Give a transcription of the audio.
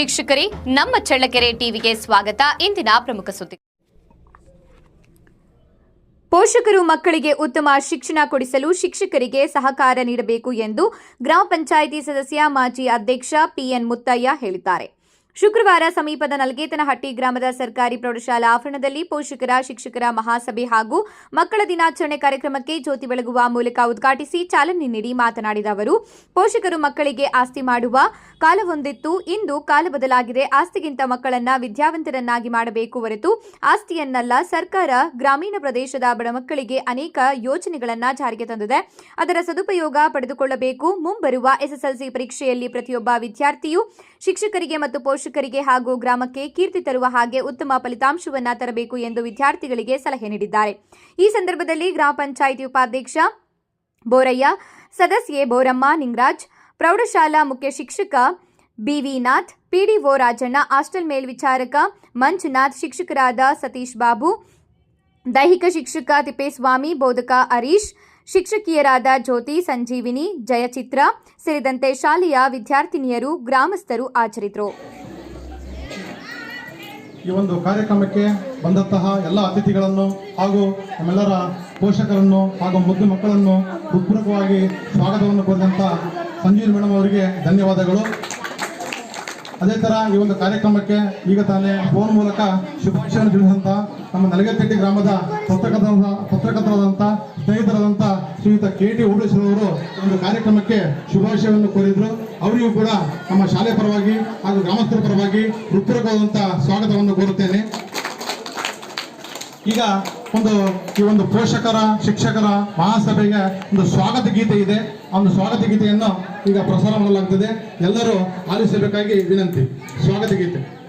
ವೀಕ್ಷಕರೇ, ನಮ್ಮ ಚಳ್ಳಕೆರೆ ಟಿವಿಗೆ ಸ್ವಾಗತ. ಇಂದಿನ ಪ್ರಮುಖ ಸುದ್ದಿ. ಪೋಷಕರು ಮಕ್ಕಳಿಗೆ ಉತ್ತಮ ಶಿಕ್ಷಣ ಕೊಡಿಸಲು ಶಿಕ್ಷಕರಿಗೆ ಸಹಕಾರ ನೀಡಬೇಕು ಎಂದು ಗ್ರಾಮ ಪಂಚಾಯಿತಿ ಸದಸ್ಯ ಮಾಜಿ ಅಧ್ಯಕ್ಷ ಪಿಎನ್ ಮುತ್ತಯ್ಯ ಹೇಳಿದ್ದಾರೆ. ಶುಕ್ರವಾರ ಸಮೀಪದ ನಲ್ಗೇತನಹಟ್ಟಿ ಗ್ರಾಮದ ಸರ್ಕಾರಿ ಪ್ರೌಢಶಾಲಾ ಆವರಣದಲ್ಲಿ ಪೋಷಕರ, ಶಿಕ್ಷಕರ ಮಹಾಸಭೆ ಹಾಗೂ ಮಕ್ಕಳ ದಿನಾಚರಣೆ ಕಾರ್ಯಕ್ರಮಕ್ಕೆ ಜ್ಯೋತಿ ಬೆಳಗುವ ಮೂಲಕ ಉದ್ಘಾಟಿಸಿ ಚಾಲನೆ ನೀಡಿ ಮಾತನಾಡಿದ ಅವರು, ಪೋಷಕರು ಮಕ್ಕಳಿಗೆ ಆಸ್ತಿ ಮಾಡುವ ಕಾಲವೊಂದಿತ್ತು ಇಂದು ಕಾಲ ಬದಲಾಗಿದೆ. ಆಸ್ತಿಗಿಂತ ಮಕ್ಕಳನ್ನ ವಿದ್ಯಾವಂತರನ್ನಾಗಿ ಮಾಡಬೇಕು ಹೊರತು ಆಸ್ತಿಯನ್ನಲ್ಲ, ಸರ್ಕಾರ ಗ್ರಾಮೀಣ ಪ್ರದೇಶದ ಬಡ ಮಕ್ಕಳಿಗೆ ಅನೇಕ ಯೋಜನೆಗಳನ್ನು ಜಾರಿಗೆ ತಂದಿದೆ. ಅದರ ಸದುಪಯೋಗ ಪಡೆದುಕೊಳ್ಳಬೇಕು. ಮುಂಬರುವ ಎಸ್ಎಸ್ಎಲ್ಸಿ ಪರೀಕ್ಷೆಯಲ್ಲಿ ಪ್ರತಿಯೊಬ್ಬ ವಿದ್ಯಾರ್ಥಿಯು ಶಿಕ್ಷಕರಿಗೆ ಮತ್ತು ಹಾಗೂ ಗ್ರಾಮಕ್ಕೆ ಕೀರ್ತಿ ತರುವ ಹಾಗೆ ಉತ್ತಮ ಫಲಿತಾಂಶವನ್ನ ತರಬೇಕು ಎಂದು ವಿದ್ಯಾರ್ಥಿಗಳಿಗೆ ಸಲಹೆ ನೀಡಿದ್ದಾರೆ. ಈ ಸಂದರ್ಭದಲ್ಲಿ ಗ್ರಾಮ ಪಂಚಾಯಿತಿ ಉಪಾಧ್ಯಕ್ಷ ಬೋರಯ್ಯ, ಸದಸ್ಯೆ ಬೋರಮ್ಮ ನಿಂಗರಾಜ್, ಪ್ರೌಢಶಾಲಾ ಮುಖ್ಯ ಶಿಕ್ಷಕ ಬಿವಿನಾಥ್, ಪಿಡಿಒ ರಾಜಣ್ಣ, ಹಾಸ್ಟೆಲ್ ಮೇಲ್ವಿಚಾರಕ ಮಂಜುನಾಥ್, ಶಿಕ್ಷಕರಾದ ಸತೀಶ್ ಬಾಬು, ದೈಹಿಕ ಶಿಕ್ಷಕ ತಿಪ್ಪೇಸ್ವಾಮಿ, ಬೋಧಕ ಹರೀಶ್, ಶಿಕ್ಷಕಿಯರಾದ ಜ್ಯೋತಿ, ಸಂಜೀವಿನಿ, ಜಯಚಿತ್ರ, ಸೇರಿದಂತೆ ಶಾಲೆಯ ವಿದ್ಯಾರ್ಥಿನಿಯರು, ಗ್ರಾಮಸ್ಥರು ಹಾಜರಿದ್ದರು. ಈ ಒಂದು ಕಾರ್ಯಕ್ರಮಕ್ಕೆ ಬಂದಂತಹ ಎಲ್ಲ ಅತಿಥಿಗಳನ್ನು ಹಾಗೂ ನಮ್ಮೆಲ್ಲರ ಪೋಷಕರನ್ನು ಹಾಗೂ ಮುದ್ದು ಮಕ್ಕಳನ್ನು ಹೃತ್ಪೂರ್ವಕವಾಗಿ ಸ್ವಾಗತವನ್ನು ಕೋರಿದಂಥ ಸಂಜೀವ್ ಮೇಡಮ್ ಅವರಿಗೆ ಧನ್ಯವಾದಗಳು. ಅದೇ ಥರ ಈ ಒಂದು ಕಾರ್ಯಕ್ರಮಕ್ಕೆ ಈಗ ತಾನೇ ಫೋನ್ ಮೂಲಕ ಶುಭಾಶಯವನ್ನು ತಿಳಿಸಿದಂಥ ನಮ್ಮ ನಲಗತ್ತೆಟ್ಟಿ ಗ್ರಾಮದ ಪತ್ರಕರ್ತ ಪತ್ರಕರ್ತರಾದಂಥ ಸ್ನೇಹಿತರಾದಂಥ ಶ್ರೀಯುತ ಕೆ ಟಿ ಓಡೇಶ್ವರವರು ಒಂದು ಕಾರ್ಯಕ್ರಮಕ್ಕೆ ಶುಭಾಶಯವನ್ನು ಕೋರಿದ್ರು. ಅವರಿಗೂ ಕೂಡ ನಮ್ಮ ಶಾಲೆ ಪರವಾಗಿ ಹಾಗೂ ಗ್ರಾಮಸ್ಥರ ಪರವಾಗಿ ಹೃತ್ಪೂರ್ವಕವಾದಂಥ ಸ್ವಾಗತವನ್ನು ಕೋರುತ್ತೇನೆ. ಈಗ ಒಂದು, ಈ ಒಂದು ಪೋಷಕರ, ಶಿಕ್ಷಕರ ಮಹಾಸಭೆಗೆ ಒಂದು ಸ್ವಾಗತ ಗೀತೆ ಇದೆ. ಆ ಒಂದು ಸ್ವಾಗತ ಗೀತೆಯನ್ನು ಈಗ ಪ್ರಸಾರ ಮಾಡಲಾಗ್ತದೆ. ಎಲ್ಲರೂ ಆಲಿಸಬೇಕಾಗಿ ವಿನಂತಿ. ಸ್ವಾಗತ ಗೀತೆ.